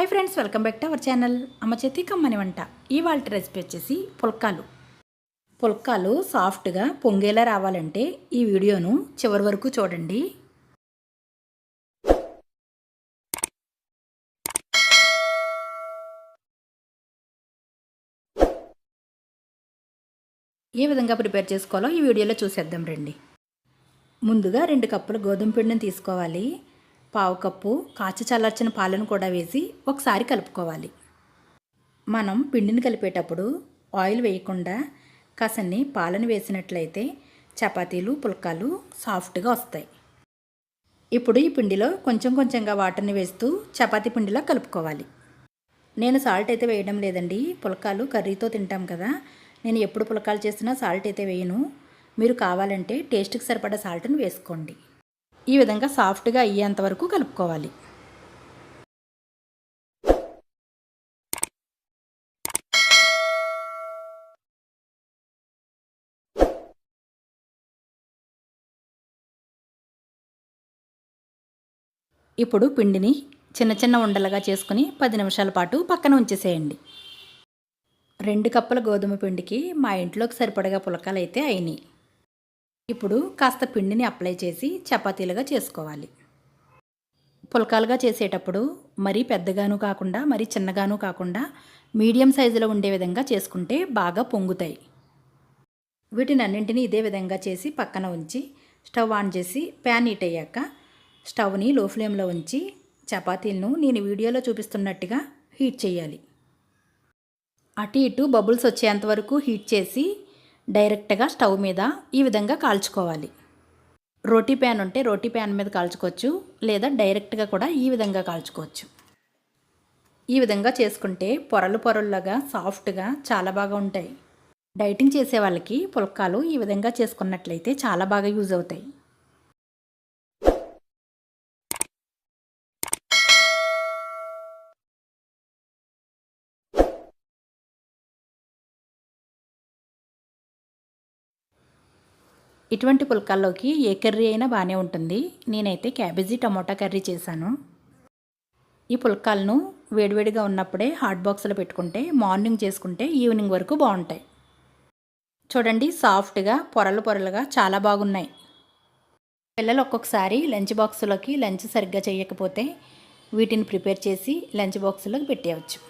Hi friends welcome back to our channel అమ్మ చేతి కమ్మని వంట. ఇవాళ రెసిపీ వచ్చేసి పుల్కాలు. పుల్కాలు సాఫ్ట్గా పొంగేలా రావాలంటే ఈ వీడియోను చివరి వరకు చూడండి. ఏ విధంగా ప్రిపేర్ చేసుకోవాలో ఈ వీడియోలో చూసేద్దాం రండి. ముందుగా రెండు కప్పుల గోధుమ పిండిని తీసుకోవాలి. పావు కప్పు కాచి చల్లార్చిన పాలను కూడా వేసి ఒకసారి కలుపుకోవాలి. మనం పిండిని కలిపేటప్పుడు ఆయిల్ వేయకుండా కాసన్ని పాలను వేసినట్లయితే చపాతీలు పుల్కాలు సాఫ్ట్గా వస్తాయి. ఇప్పుడు ఈ పిండిలో కొంచెం కొంచెంగా వాటర్ని వేస్తూ చపాతీ పిండిలా కలుపుకోవాలి. నేను సాల్ట్ అయితే వేయడం లేదండి. పుల్కాలు కర్రీతో తింటాం కదా. నేను ఎప్పుడు పుల్కాలు చేసినా సాల్ట్ అయితే వేయను. మీరు కావాలంటే టేస్ట్కి సరిపడా సాల్ట్ని వేసుకోండి. ఈ విధంగా సాఫ్ట్గా అయ్యేంత వరకు కలుపుకోవాలి. ఇప్పుడు పిండిని చిన్న చిన్న ఉండలుగా చేసుకుని పది నిమిషాల పాటు పక్కన ఉంచేసేయండి. రెండు కప్పుల గోధుమ పిండికి మా ఇంట్లోకి సరిపడగా పులకాలు అయితే అయినాయి. ఇప్పుడు కాస్త పిండిని అప్లై చేసి చపాతీలుగా చేసుకోవాలి. పులకాలుగా చేసేటప్పుడు మరీ పెద్దగాను కాకుండా మరీ చిన్నగాను కాకుండా మీడియం సైజులో ఉండే విధంగా చేసుకుంటే బాగా పొంగుతాయి. వీటిని అన్నింటినీ ఇదే విధంగా చేసి పక్కన ఉంచి స్టవ్ ఆన్ చేసి ప్యాన్ హీట్ అయ్యాక స్టవ్ని లో ఫ్లేమ్లో ఉంచి చపాతీలను నేను వీడియోలో చూపిస్తున్నట్టుగా హీట్ చేయాలి. అటు ఇటు బబుల్స్ వచ్చేంత వరకు హీట్ చేసి డైరెక్ట్గా స్టవ్ మీద ఈ విధంగా కాల్చుకోవాలి. రోటీ ప్యాన్ ఉంటే రోటీ ప్యాన్ మీద కాల్చుకోవచ్చు లేదా డైరెక్ట్గా కూడా ఈ విధంగా కాల్చుకోవచ్చు. ఈ విధంగా చేసుకుంటే పొరలు పొరల్లాగా సాఫ్ట్గా చాలా బాగా ఉంటాయి. డైటింగ్ చేసే వాళ్ళకి పుల్కాలు ఈ విధంగా చేసుకున్నట్లయితే చాలా బాగా యూజ్ అవుతాయి. ఇటువంటి పుల్కాల్లోకి ఏ కర్రీ అయినా బాగానే ఉంటుంది. నేనైతే క్యాబేజీ టమోటా కర్రీ చేశాను. ఈ పుల్కాలను వేడివేడిగా ఉన్నప్పుడే హాట్ బాక్స్లో పెట్టుకుంటే మార్నింగ్ చేసుకుంటే ఈవినింగ్ వరకు బాగుంటాయి. చూడండి సాఫ్ట్గా పొరలు పొరలుగా చాలా బాగున్నాయి. పిల్లలు ఒక్కొక్కసారి లంచ్ బాక్సులోకి లంచ్ సరిగ్గా చేయకపోతే వీటిని ప్రిపేర్ చేసి లంచ్ బాక్సులోకి పెట్టేయవచ్చు